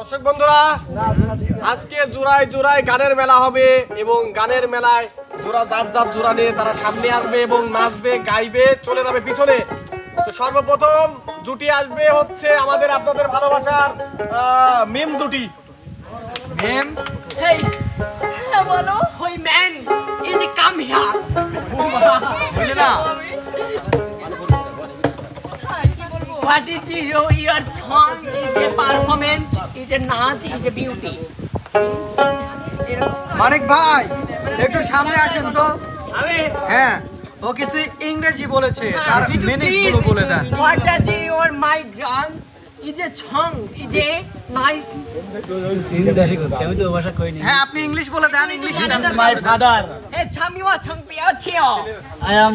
দর্শক বন্ধুরা আজকে জোড়ায় জোড়ায় গানের মেলা হবে এবং গানের মেলায় জোড়া জাত জাত জোড়া নিয়ে তারা সামনে আসবে এবং নাচবে গাইবে চলে যাবে পিছনে। তো সর্বপ্রথম জুটি আসবে হচ্ছে আমাদের আপনাদের ভালোবাসার মিম জুটি। মেম? হ্যাঁ বলো। হই ম্যান যে কাম হিয়ার বুঝলে না? What is your year song is a performance is a নাচ ইজ এ বিউটি মানিক ভাই একটু সামনে আসেন তো। আমি হ্যাঁ ও কিছু ইংরেজি বলেছে তার মিনিংসগুলো বলে দেন। হোয়াট ইজ ইউর মাই গান is a song is a nice আমি তো ভাষা কইনি হ্যাঁ আপনি ইংলিশ বলে দেন। ইংলিশে my father hey ছামিওয়া ছং Piya ছিও। I am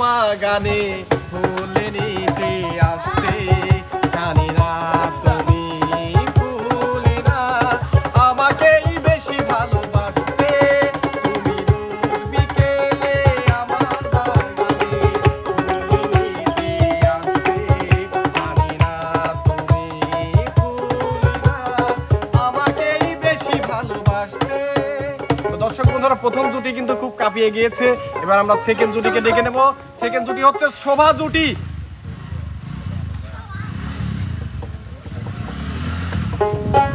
বাগানে নিতে আসতে জানি না তুমি না আমাকেই বেশি ভালোবাসতে তুমি বিকেলে আমার বাগানে নিতে আসতে জানি না তুমি না আমাকেই বেশি ভালোবাসতে। দর্শক বন্ধুরা, প্রথম জুটি কিন্তু খুব কাঁপিয়ে গিয়েছে। এবার আমরা সেকেন্ড জুটিকে ডেকে নেব। সেকেন্ড জুটি হচ্ছে শোভা জুটি। আমার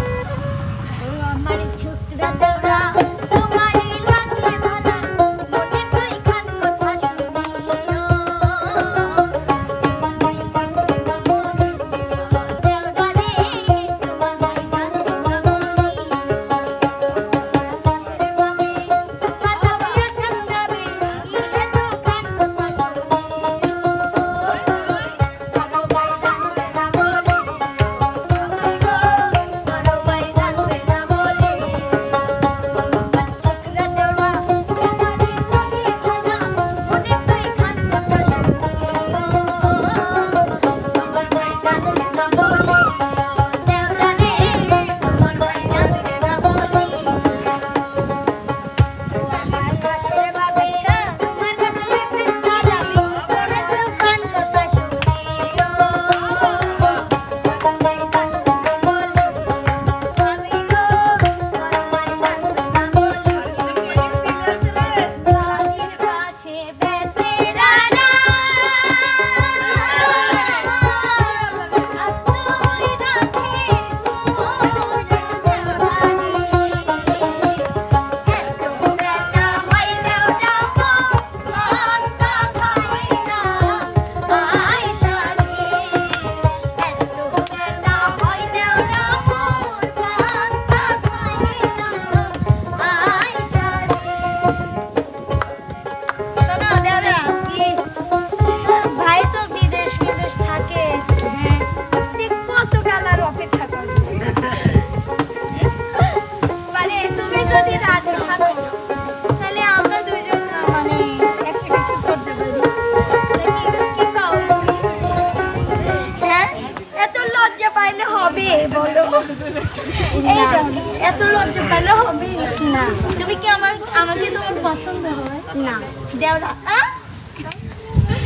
পেলে হবে? না। তুমি কি আমার আমাকে তোমার পছন্দ হয়? না। দেওরা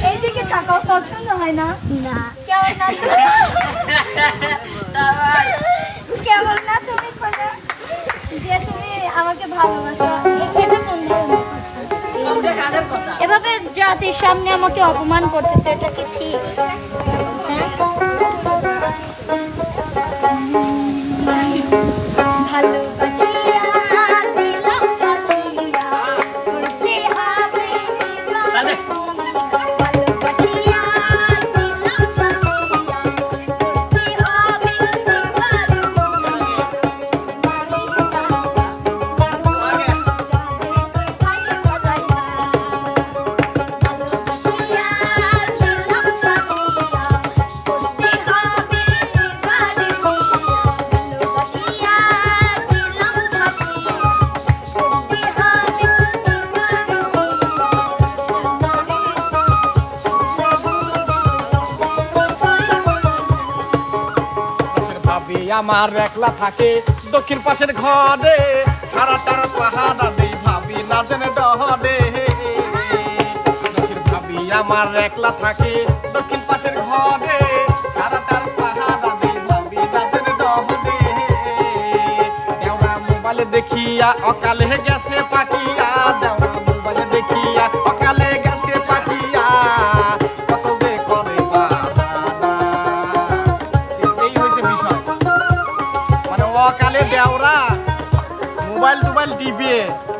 এইদিকে থাকো পছন্দ হয় না? না। কেমন না কেমন না তুমি যে তুমি আমাকে ভালোবাসো এটা কোন এভাবে জাতির সামনে আমাকে অপমান করতেছে এটা কি ঠিক? আমার একলা থাকে দক্ষিণ পাশের ঘরে। সারা তার পাহাড়া দেই ভাবি না জেনে ডহরে ভাবি আমার একলা থাকে দক্ষিণ পাশের ঘরে। সারা তার পাহাড়া দেই ভাবি না জেনে ডহরে মোবাইলে দেখিয়া অকালে গেছে পাকিয়া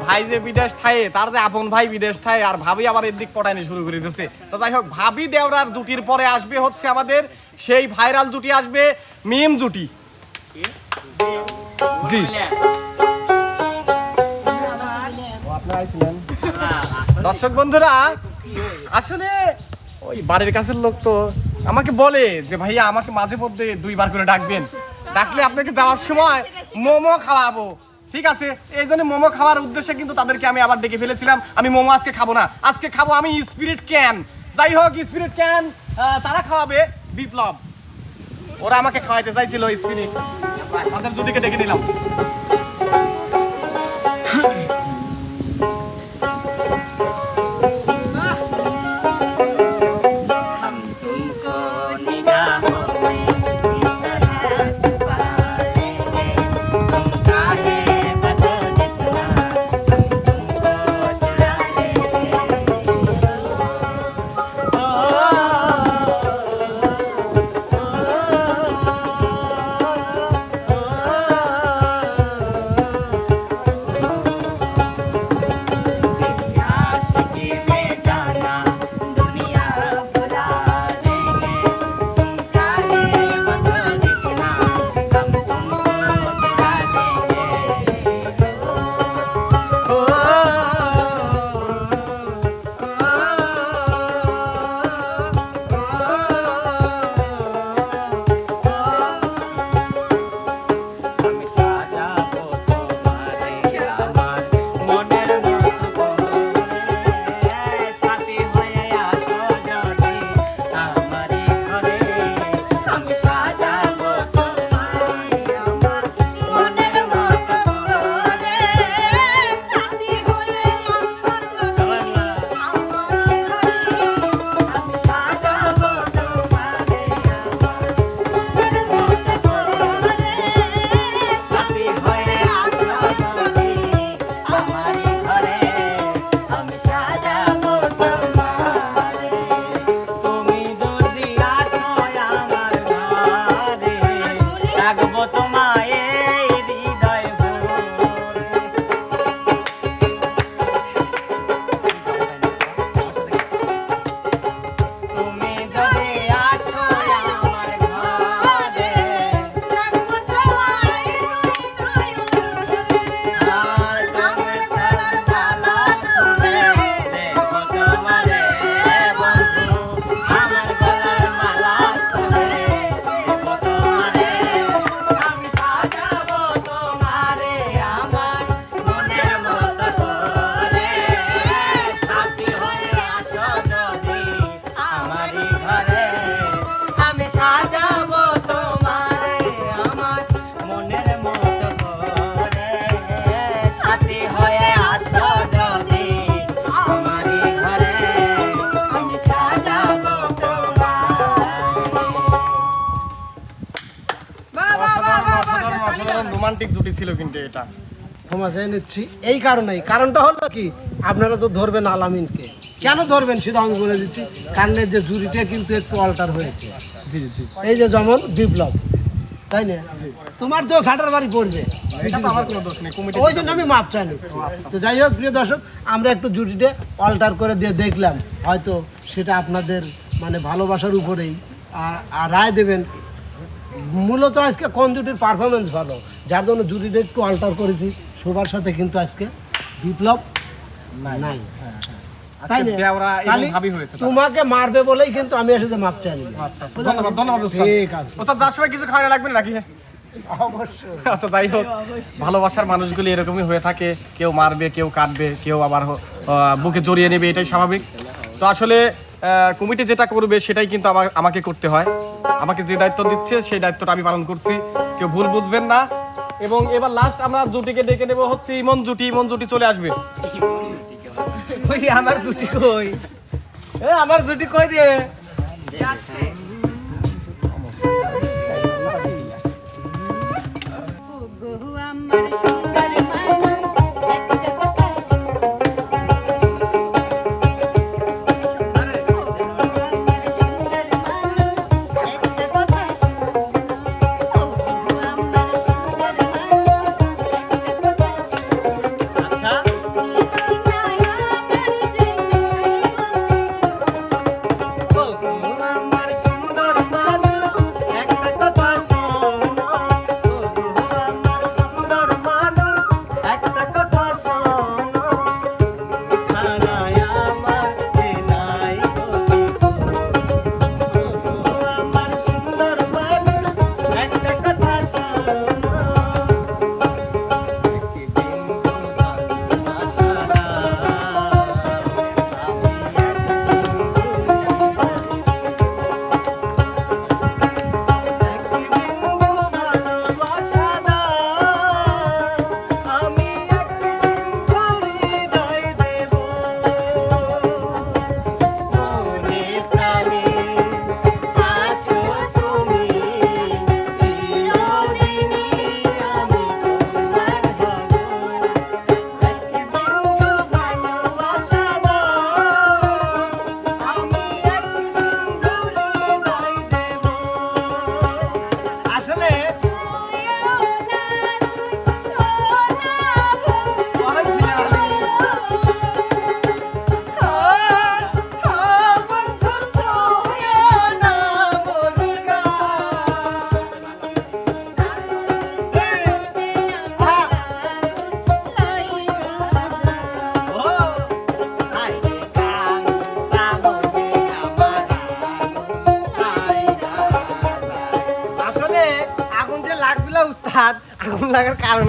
ভাই যে বিদেশ থায়ে, তার যে আপন ভাই বিদেশ থায়ে, আর ভাবি আবার এদিক পটানি শুরু করে দিচ্ছে তো যাই হোক, ভাবি দেওরার জুটির পরে আসবে হচ্ছে আমাদের সেই ভাইরাল জুটি আসবে, মিম জুটি। জি। দর্শক বন্ধুরা, আসলে ওই বাড়ির কাছের লোক তো আমাকে বলে যে, ভাইয়া, আমাকে মাঝে মধ্যে দুইবার করে ডাকবেন। ডাকলে আপনাকে যাওয়ার সময় মোমো খাওয়াবো। ঠিক আছে? এই জন্য মোমো খাওয়ার উদ্দেশ্যে কিন্তু তাদেরকে আমি আবার ডেকে ফেলেছিলাম। আমি মোমো আজকে খাব না। আজকে খাব আমি স্পিরিট ক্যান যাই হোক স্পিরিট ক্যান তারা খাওয়াবে বিপ্লব। ওরা আমাকে খাওয়াইতে চাইছিল স্পিরিট তাদের জুটিকে ডেকে নিলাম। Oh. রোমান্টিক জুটি ছিল কিন্তু এটা। ক্ষমা চেয়ে নিচ্ছি। এই কারণেই। কারণটা হলো কি? আপনারা তো ধরবেন আলামিনকে। কেন ধরবেন সেটা আমি বলে দিচ্ছি। কানের যে জুড়িটা কিন্তু একটু অল্টার হয়েছে। এই যে যেমন বিপ্লব। তাই না? তোমার তো ষাটার বাড়ি পড়বে। ওই জন্য আমি মাপ চাই তো যাই হোক প্রিয় দর্শক আমরা একটু জুটিটা অল্টার করে দিয়ে দেখলাম। হয়তো সেটা আপনাদের মানে ভালোবাসার উপরেই আর রায় দেবেন। মূলত আজকে কোন জুটির পারফরমেন্স ভালো। যার জন্য জুটিটা একটু আল্টার করেছি। সবার সাথে কিন্তু আজকে বিপ্লব নাই। তাই হয়েছে তারা। তোমাকে মারবে বলেই কিন্তু আমি এসে মাপ চাই। আচ্ছা আচ্ছা। ধন্যবাদ ধন্যবাদ ঠিক আছে। যার সময় কিছু খাওয়ানো লাগবে নাকি? আচ্ছা যাই হোক। ভালোবাসার মানুষগুলি এরকমই হয়ে থাকে। কেউ মারবে কেউ কাটবে কেউ আবার বুকে জড়িয়ে নেবে এটাই স্বাভাবিক। তো আসলে কমিটি যেটা করবে সেটাই কিন্তু আমা- আমাকে করতে হয়। আমাকে যে দায়িত্ব দিচ্ছে সেই দায়িত্বটা আমি পালন করছি। কেউ ভুল বুঝবেন না। এবং এবার লাস্ট আমরা জুটিকে ডেকে নেব হচ্ছে ইমন জুটি। ইমন জুটি চলে আসবে। আমার জুটি কই? আমার জুটি কই রে?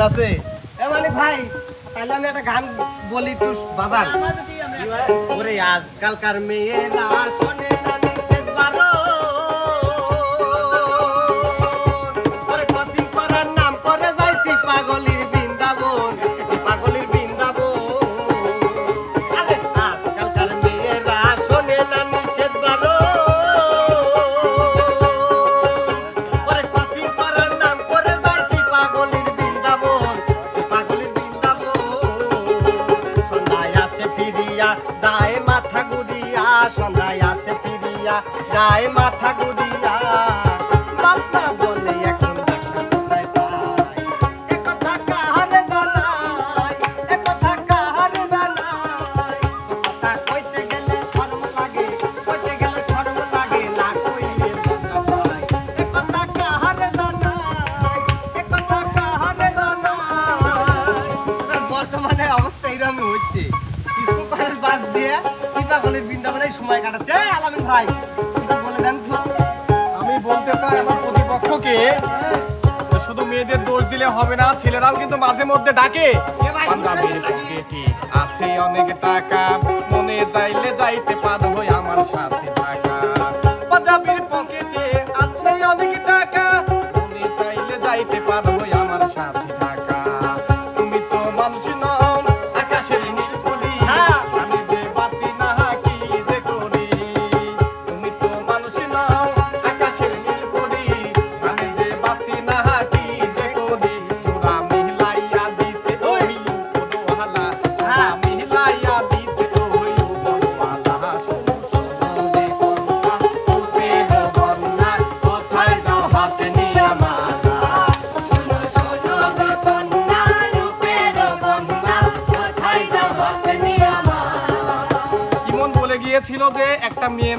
আছে এ মানে ভাই তাহলে আমি একটা গান বলি একটু বাবার ওরে আজকালকার মেয়েরা শোনে না নিষেধ বারণ। ফিরিয়া যায় মাথা গুদিয়া সন্ধ্যায় আসে ফিরিয়া যায় মাথা গুদিয়া বাবা দিয়ে সিপাগলির বৃন্দাবনে সময় কাটাচ্ছে। আলামিন ভাই কিছু বলে দেন তো। আমি বলতে চাই আমার প্রতিপক্ষকে শুধু মেয়েদের দোষ দিলে হবে না ছেলেরাও কিন্তু মাঝে মধ্যে ডাকে। আছে অনেক টাকা মনে চাইলে যাইতে পারব আমার সাথে টাকা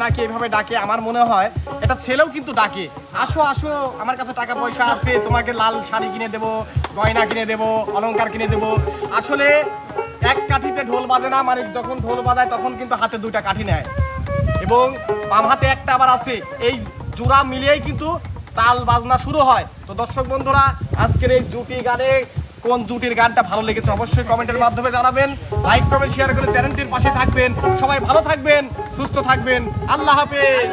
নাকি এভাবে ডাকে, আমার মনে হয় এটা ছেলেও কিন্তু ডাকে। আসো আসো, আমার কাছে টাকা পয়সা আছে, তোমাকে লাল শাড়ি কিনে দেবো, গয়না কিনে দেবো, অলংকার কিনে দেবো। আসলে এক কাঠিতে ঢোল বাজে না মানে যখন ঢোল বাজায় তখন কিন্তু হাতে দুইটা কাঠি নেয়। এবং বাম হাতে একটা আবার আছে, এই জোড়া মিলিয়েই কিন্তু তাল বাজনা শুরু হয়। তো দর্শক বন্ধুরা, আজকের এই জুটি গানে কোন জুটির গানটা ভালো লেগেছে অবশ্যই কমেন্টের মাধ্যমে জানাবেন। লাইক, কমেন্ট শেয়ার করে চ্যানেলটির পাশে থাকবেন। সবাই ভালো থাকবেন, সুস্থ থাকবেন। আল্লাহ হাফেজ।